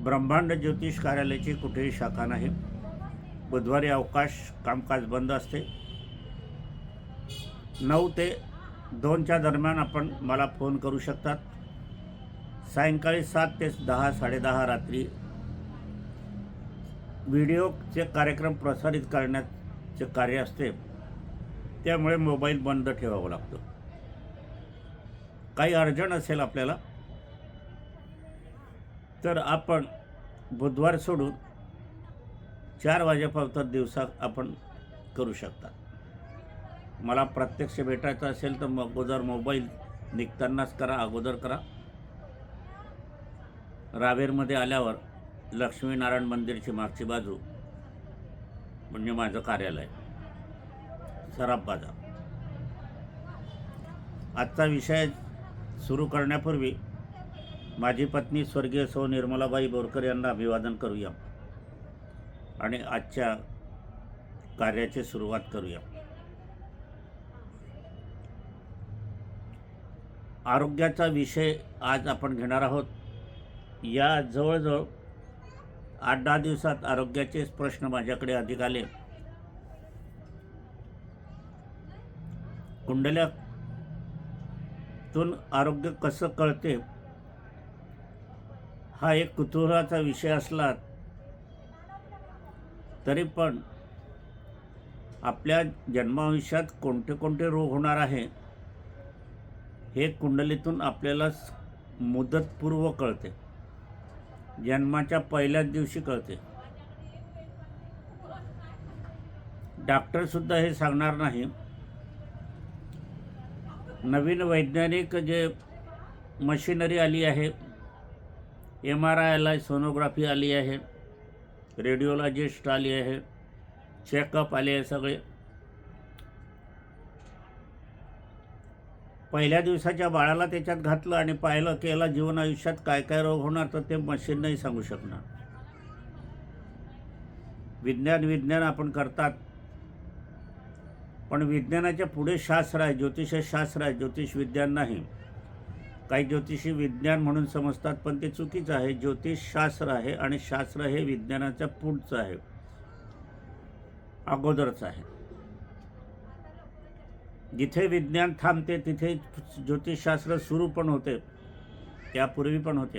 ब्रह्मांड ज्योतिष कार्यालयाची कुठेही शाखा नाही. बुधवारी अवकाश कामकाज बंद असते. नऊ ते दोनच्या दरम्यान आपण मला फोन करू शकतात. सायंकाळी सात ते दहा साडेदहा रात्री. व्हिडिओचे कार्यक्रम प्रसारित करण्याचे कार्य असते. त्यामुळे मोबाईल बंद ठेवावा लागतो. काही अर्जंट असेल आपल्याला तर आपण बुधवार सोडून चार वाजेपर्यंत दिवसा आपण करू शकता. मला प्रत्यक्ष भेटायचं असेल तर मग अगोदर मोबाईल निघतानाच करा अगोदर करा. रावेरमध्ये आल्यावर लक्ष्मीनारायण मंदिरची मागची बाजू म्हणजे माझं कार्यालय. सराफ बाजार. आजचा विषय सुरू करण्यापूर्वी माझी पत्नी स्वर्गीय सौ निर्मलाबाई बोरकर यांना अभिवादन करूया. आणि आजच्या कार्याची सुरुवात करूया. आरोग्याचा विषय आज आपण घेणार आहोत. या जवळजवळ आठ दहा दिवसात आरोग्याचेच प्रश्न माझ्याकडे अधिक आले. कुंडल्यातून आरोग्य कसं कळते? हा एक कुतूहलाचा विषय असला तरी पण आपल्या जन्माविष्यात कोणते कोणते रोग होणार आहे हे कुंडलीतून आपल्याला मुदतपूर्व कळते. जन्माच्या पहिल्याच दिवशी कळते. डॉक्टरसुद्धा हे सांगणार नाही. नवीन वैज्ञानिक जे मशिनरी आली आहे एम आर आय आला आहे सोनोग्राफी आली आहे रेडिओलॉजिस्ट आली आहे चेकअप आले आहे सगळे. पहिल्या दिवसाच्या बाळाला त्याच्यात घातलं आणि पाहिलं की याला जीवन आयुष्यात काय काय रोग होणार तर ते मशीन नाही सांगू शकणार. विज्ञान विज्ञान आपण करतात. पण विज्ञानाच्या पुढे शास्त्र आहे ज्योतिषशास्त्र आहे ज्योतिष विज्ञान नाही. काही ज्योतिषी विज्ञान म्हणून समजतात पण ते चुकीचं आहे. ज्योतिषशास्त्र आहे आणि शास्त्र हे विज्ञानाच्या पुढचं आहे. अगोदरच आहे. जिथे विज्ञान थांबते तिथे ज्योतिषशास्त्र सुरू पण होते. त्यापूर्वी पण होते.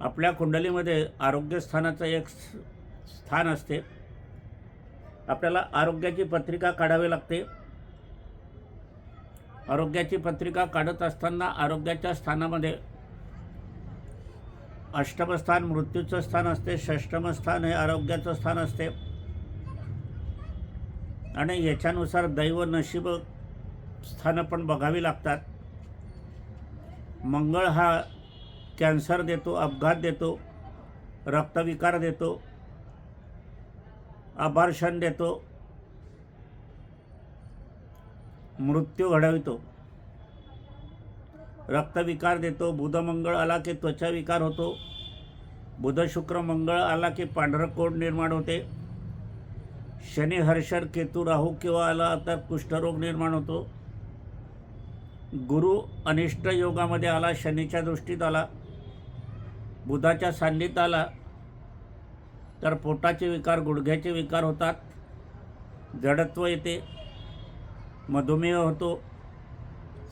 आपल्या कुंडलीमध्ये आरोग्यस्थानाचं एक स्थान असते. आपल्याला आरोग्याची पत्रिका काढावी लागते. आरोग्याची पत्रिका काढत असताना आरोग्याच्या स्थानामध्ये. अष्टमस्थान मृत्यूचं स्थान असते षष्टमस्थान हे आरोग्याचं स्थान असते. आणि याच्यानुसार दैव नशीब स्थानं पण बघावी लागतात. मंगळ हा कॅन्सर देतो अपघात देतो रक्तविकार देतो अबार्षण देतो मृत्यू घडवितो. रक्तविकार देतो. बुधमंगळ आला की त्वचा विकार होतो. बुध शुक्र मंगळ आला की पांढरं कोड निर्माण होते. शनी हर्षर केतू राहू किंवा आला तर कुष्ठरोग निर्माण होतो. गुरु अनिष्ट योगामध्ये आला शनीच्या दृष्टीत आला. बुधाच्या सान्निध्यात आला तर पोटाचे विकार गुडघ्याचे विकार होतात. जडत्व येते. मधुमेह होतो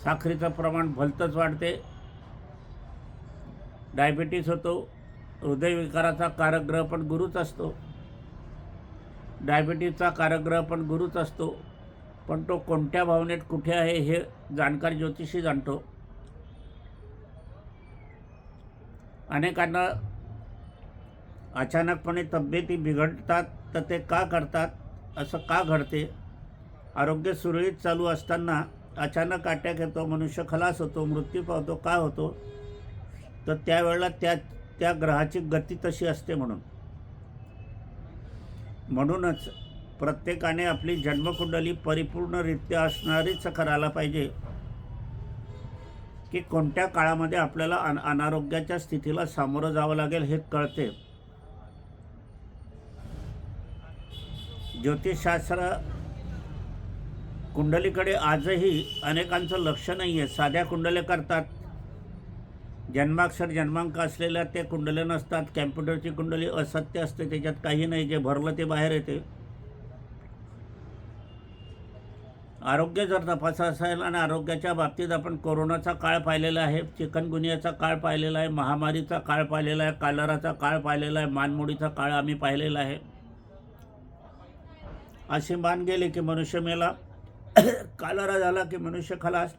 साखरेचं प्रमाण भलतंच वाढते डायबिटीस होतो हृदयविकाराचा कारकग्रह पण गुरुच असतो डायबिटीसचा कारकग्रह पण गुरुच असतो पण तो कोणत्या भावनेत कुठे आहे हे जाणकार ज्योतिषी जाणतो. अनेकांना अचानकपणे तब्येती बिघडतात तर ते का करतात असं का घडते? आरोग्य सुरळीत चालू असताना अचानक अटॅक येतो मनुष्य खलास होतो मृत्यू पावतो का होतो? तर त्यावेळेला त्या त्या ग्रहाची गती तशी असते म्हणून. म्हणूनच प्रत्येकाने आपली जन्मकुंडली परिपूर्णरित्या असणारीच करायला पाहिजे की कोणत्या काळामध्ये आपल्याला अन अनारोग्याच्या स्थितीला सामोरं जावं लागेल हे कळते. ज्योतिषशास्त्र कुंडलीकडे आजही अनेकांचं लक्ष नाही आहे साध्या कुंडल्या करतात. जन्माक्षर जन्मांक असलेल्या ते कुंडले नसतात. कॅम्प्युटरची कुंडली असत्य असते. त्याच्यात काही नाही. जे भरलं ते बाहेर येते. आरोग्य जर तपासा असेल आणि आरोग्याच्या बाबतीत आपण कोरोनाचा काळ पाहिलेला आहे चिकनगुनियाचा काळ पाहिलेला आहे महामारीचा काळ पाहिलेला आहे कालराचा काळ पाहिलेला आहे मानमोडीचा काळ आम्ही पाहिलेला आहे. अशी मान गेली की मनुष्य मेला. कालरा झाला की मनुष्य खलास.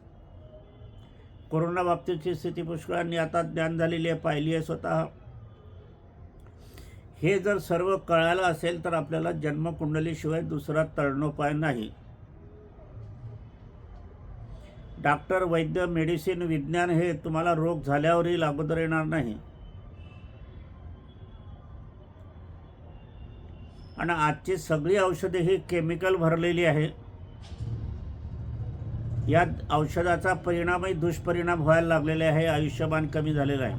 कोरोना बाबतीतची स्थिती पुष्कळांनी आता ज्ञान झालेली आहे पाहिली आहे स्वतः. हे जर सर्व कळायला असेल तर आपल्याला जन्मकुंडलीशिवाय दुसरा तळणोपाय नाही. डॉक्टर वैद्य मेडिसिन विज्ञान हे तुम्हाला रोग झाल्यावरही अगोदर येणार नाही. आणि आजची सगळी औषधे ही केमिकल भरलेली आहे. या औषधाचा परिणामही दुष्परिणाम व्हायला लागलेले आहे आयुष्यमान कमी झालेलं आहे.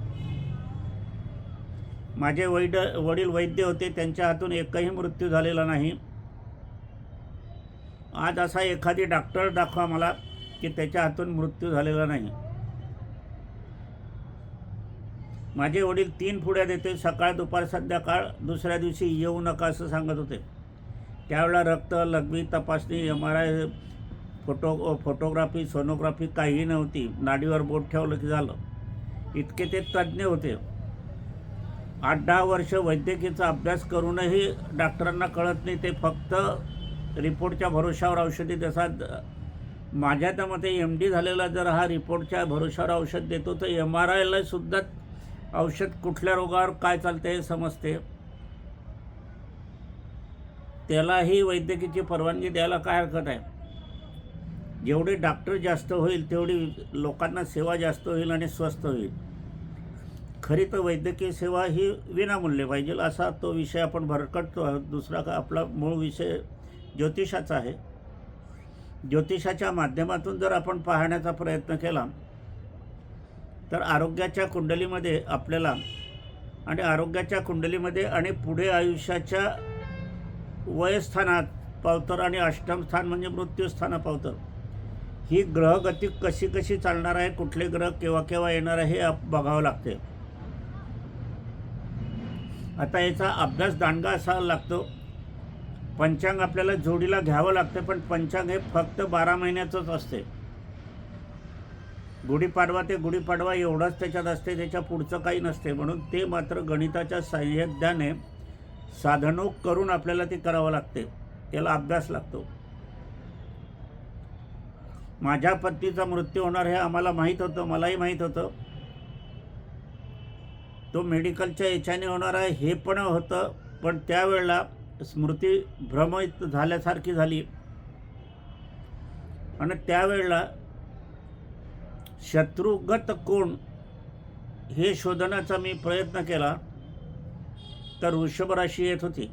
माझे वैद वडील वैद्य होते त्यांच्या हातून एकही मृत्यू झालेला नाही. आज असा एखादी डॉक्टर दाखवा मला की त्याच्या हातून मृत्यू झालेला नाही. माझे वडील तीन फुड्या देते सकाळ दुपार संध्याकाळ दुसऱ्या दिवशी येऊ नका असं सांगत होते. त्यावेळेला रक्त लघवी तपासणी M R I photo photography sonography काहीही नव्हती. नाडीवर बोट ठेवलं की झालं. इतके ते तज्ज्ञ होते. आठ दहा वर्ष वैद्यकीचा अभ्यास करूनही डॉक्टरांना कळत नाही. ते फक्त रिपोर्टच्या भरोशावर औषधी देतात. माझ्या त्या मते एम डी झालेला जर हा रिपोर्टच्या भरोशावर औषध देतो तर एम आर आयला सुद्धा औषध कुठल्या रोगावर काय चालते हे समजते. त्यालाही वैद्यकीची परवानगी द्यायला काय हरकत आहे? जेवढे डॉक्टर जास्त होईल तेवढी लोकांना सेवा जास्त होईल आणि स्वस्त होईल. खरी तर वैद्यकीय सेवा ही विनामूल्य पाहिजे असा तो विषय आपण भरकटतो आहोत. दुसरा का आपला मूळ विषय ज्योतिषाचा आहे. ज्योतिषाच्या माध्यमातून जर आपण पाहण्याचा प्रयत्न केला तर आरोग्याच्या कुंडलीमध्ये आपल्याला आणि आरोग्याच्या कुंडलीमध्ये आणि पुढे आयुष्याच्या वयस्थानात पावतर आणि अष्टम स्थान म्हणजे मृत्यूस्थानं पावतर. ही ग्रहगती कशी कशी चालणार आहे कुठले ग्रह केव्हा केव्हा येणार आहे हे बघावं लागते. आता याचा अभ्यास दांडगा असा लागतो. पंचांग आपल्याला जोडीला घ्यावं लागतं पण पंचांग हे फक्त बारा महिन्याचंच असते. गुढीपाडवा ते गुढीपाडवा एवढंच त्याच्यात असते त्याच्या पुढचं काही नसते. म्हणून ते मात्र गणिताच्या साह्याने साधनोक करून आपल्याला ते करावं लागते. त्याला अभ्यास लागतो. माझ्या पत्नीचा मृत्यू होणार हे आम्हाला माहीत होतं मलाही माहीत होतं. तो मेडिकलच्या याच्याने होणार आहे हे पण होतं पण त्यावेळेला स्मृती भ्रमित झाल्यासारखी झाली. आणि त्यावेळेला शत्रुगत कोण हे शोधण्याचा मी प्रयत्न केला तर वृषभ राशी येत होती.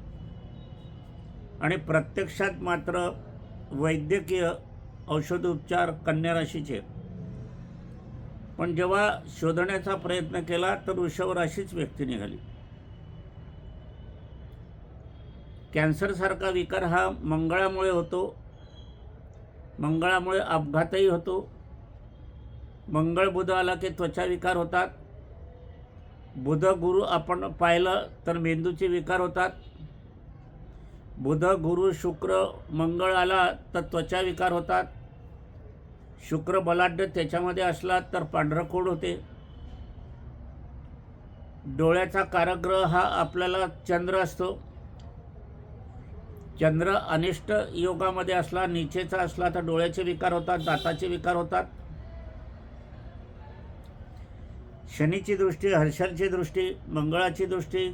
आणि प्रत्यक्षात मात्र वैद्यकीय औषधोपचार कन्या राशीचे. पण जेव्हा शोधण्याचा प्रयत्न केला तर वृषभ राशीच व्यक्ती निघाली. कॅन्सरसारखा विकार हा मंगळामुळे होतो. मंगळामुळे अपघातही होतो. मंगळ बुध आला की त्वचा विकार होतात. बुध गुरु आपण पाहिलं तर मेंदूचे विकार होतात. बुध गुरु शुक्र मंगळ आला तर त्वचा विकार होतात. शुक्र बलाढ्य त्याच्यामध्ये असला तर पांढरकोड होते. डोळ्याचा काराग्रह हा आपल्याला चंद्र असतो. चंद्र अनिष्ट योगामध्ये असला नीचेचा असला तर डोळ्याचे विकार होतात दाताचे विकार होतात. शनीची दृष्टी हर्षलची दृष्टी मंगळाची दृष्टी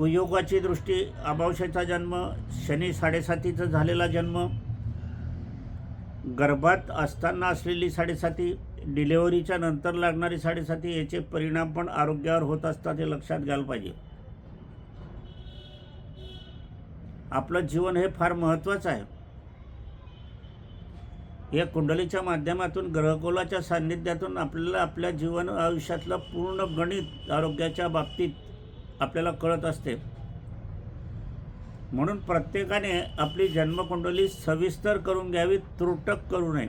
कुयोगाची दृष्टी अमावशेचा जन्म शनी साडेसातीचा झालेला जन्म गर्भात असताना असलेली साडेसाती डिलेवरीच्या नंतर लागणारी साडेसाती याचे परिणाम पण आरोग्यावर होत असतात हे लक्षात घ्यायला पाहिजे. आपलं जीवन हे फार महत्त्वाचं आहे. या कुंडलीच्या माध्यमातून ग्रहकोलाच्या सान्निध्यातून आपल्याला आपल्या जीवन आयुष्यातलं पूर्ण गणित आरोग्याच्या बाबतीत आपल्याला कळत असते. म्हणून प्रत्येकाने आपली जन्मकुंडली सविस्तर करून घ्यावी त्रुटक करू नये.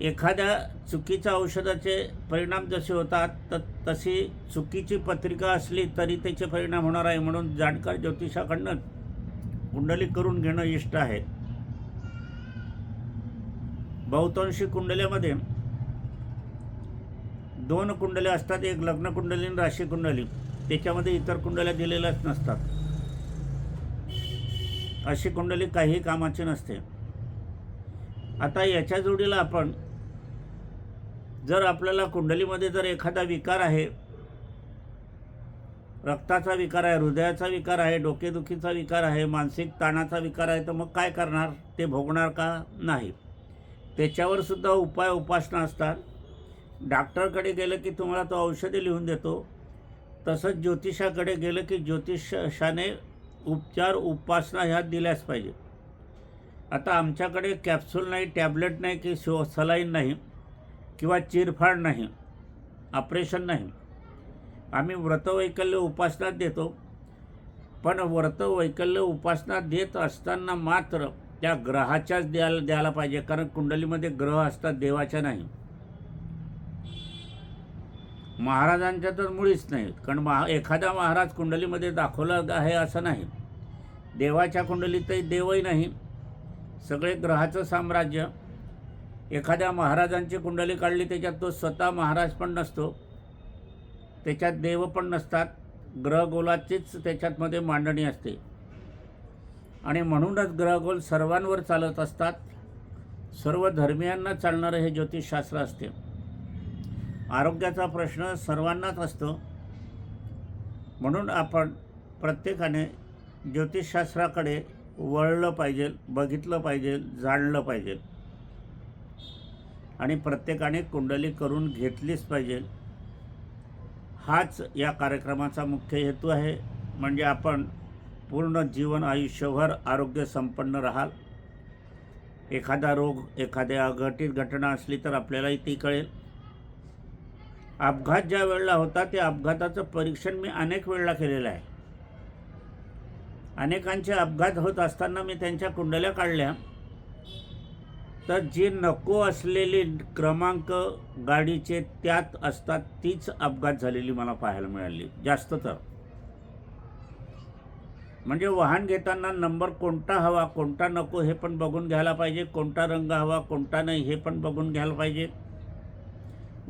एखाद्या चुकीच्या औषधाचे परिणाम जसे होतात तर तशी चुकीची पत्रिका असली तरी त्याचे परिणाम होणार आहे म्हणून जाणकार ज्योतिषाकडनं कुंडली करून घेणं इष्ट आहे. बहुतांशी कुंडल्यामध्ये दोन कुंडल्या असतात एक लग्न कुंडली आणि राशी कुंडली. त्याच्यामध्ये इतर कुंडल्या दिलेल्याच नसतात. अशी कुंडली काही कामाची नसते. आता याच्या जोडीला आपण जर आपल्याला कुंडलीमध्ये जर एखादा विकार आहे रक्ताचा विकार आहे हृदयाचा विकार आहे डोकेदुखीचा विकार आहे मानसिक ताणाचा विकार आहे तर मग काय करणार? ते भोगणार का? नाही. त्याच्यावर सुद्धा उपाय उपासना असतात. डॉक्टरकडे गेलं की तुम्हाला तो औषधी लिहून देतो. तसंच ज्योतिषाकडे गेलं की ज्योतिषाने उपचार उपासना ह्या दिल्याच पाहिजे आता आमच्याकडे कॅप्सूल नाही टॅबलेट नाही की शो सलाईन नाही किंवा चिरफाड नाही ऑपरेशन नाही. आम्ही व्रतवैकल्य उपासना देतो. पण व्रतवैकल्य उपासना देत असताना मात्र त्या ग्रहाच्याच द्यायला द्यायला पाहिजे. कारण कुंडलीमध्ये ग्रह असतात देवाच्या नाही. महाराजांच्या तर मुळीच नाहीत कारण महा एखादा महाराज कुंडलीमध्ये दाखवला आहे असं नाही. देवाच्या कुंडलीतही देवही नाही. सगळे ग्रहाचं साम्राज्य. एखाद्या महाराजांची कुंडली काढली त्याच्यात तो स्वतः महाराज पण नसतो. त्याच्यात देव पण नसतात. ग्रहगोलाचीच त्याच्यातमध्ये मांडणी असते. आणि म्हणूनच ग्रहगोल सर्वांवर चालत असतात. सर्व धर्मियांना चालणारं हे ज्योतिषशास्त्र असते. आरोग्याचा प्रश्न सर्वांनाच असतो. म्हणून आपण प्रत्येकाने ज्योतिषशास्त्राकडे वळलं पाहिजे बघितलं पाहिजे जाणलं पाहिजे. आणि प्रत्येकाने कुंडली करून घेतलीच पाहिजे. हाच या कार्यक्रमाचा मुख्य हेतू आहे. म्हणजे आपण पूर्ण जीवन आयुष्यभर आरोग्य संपन्न राहाल. एखादा रोग एखाद्या अघटित घटना असली तर आपल्यालाही ती कळेल. अपघात ज्या वेळेला होता त्या अपघाताचं परीक्षण मी अनेक वेळेला केलेलं आहे. अनेकांचे अपघात होत असताना मी त्यांच्या कुंडल्या काढल्या. तर जी नको असलेली क्रमांक गाडीचे त्यात असतात तीच अपघात झालेली मला पाहायला मिळाली जास्त तर. म्हणजे वाहन घेताना नंबर कोणता हवा कोणता नको हे पण बघून घ्यायला पाहिजे कोणता रंग हवा कोणता नाही हे पण बघून घ्यायला पाहिजे.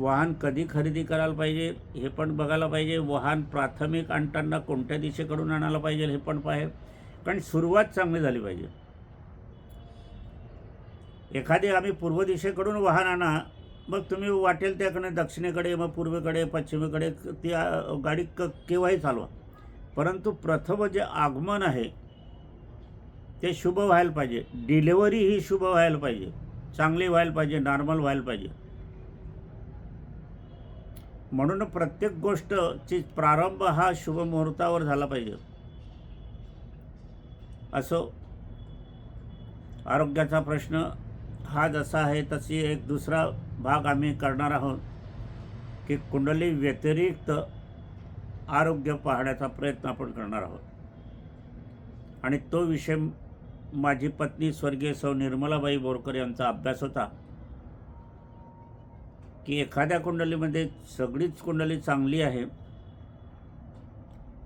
वाहन कधी खरेदी करायला पाहिजे हे पण बघायला पाहिजे. वाहन प्राथमिक आणताना कोणत्या दिशेकडून आणायला पाहिजे हे पण पाहिजे कारण सुरुवात चांगली झाली पाहिजे. एखादी आम्ही पूर्व दिशेकडून वाहन आणा मग तुम्ही वाटेल त्याकडे दक्षिणेकडे मग पूर्वेकडे पश्चिमेकडे ती गाडी क केव्हाही चालवा. परंतु प्रथम जे आगमन आहे ते शुभ व्हायला पाहिजे. डिलेवरी ही शुभ व्हायला पाहिजे. चांगली व्हायला पाहिजे नॉर्मल व्हायला पाहिजे. म्हणून प्रत्येक गोष्टची प्रारंभ हा शुभमुहूर्तावर झाला पाहिजे. असो आरोग्याचा प्रश्न हा जसा आहे तशी एक दुसरा भाग आम्ही करणार आहोत की कुंडली व्यतिरिक्त आरोग्य पाहण्याचा प्रयत्न आपण करणार आहोत. आणि तो विषय माझी पत्नी स्वर्गीय सौ निर्मलाबाई बोरकर यांचा अभ्यास होता. की एखाद्या कुंडलीमध्ये सगळीच कुंडली चांगली आहे.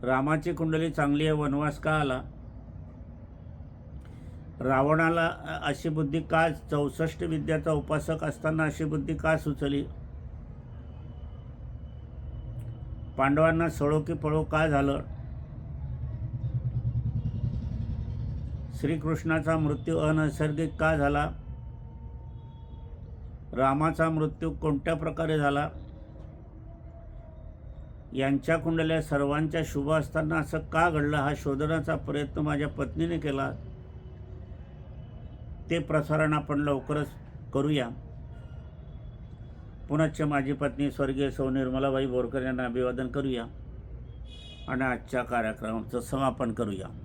रामाची कुंडली चांगली आहे वनवास का आला? रावणाला अशी बुद्धी का चौसष्ट विद्याचा उपासक असताना अशी बुद्धी का सुचली? पांडवांना सळो की पळो का झालं? श्रीकृष्णाचा मृत्यू अनैसर्गिक का झाला? रामाचा मृत्यू कोणत्या प्रकारे झाला? यांच्या कुंडल्या सर्वांच्या शुभ असताना असं का घडलं? हा शोधण्याचा प्रयत्न माझ्या पत्नीने केला. ते प्रसारण आपण लवकरच करूया. पुनश्च माझी पत्नी स्वर्गीय सौ निर्मलाबाई बोरकर यांना अभिवादन करूया. आणि आजच्या कार्यक्रमाचं समापन करूया.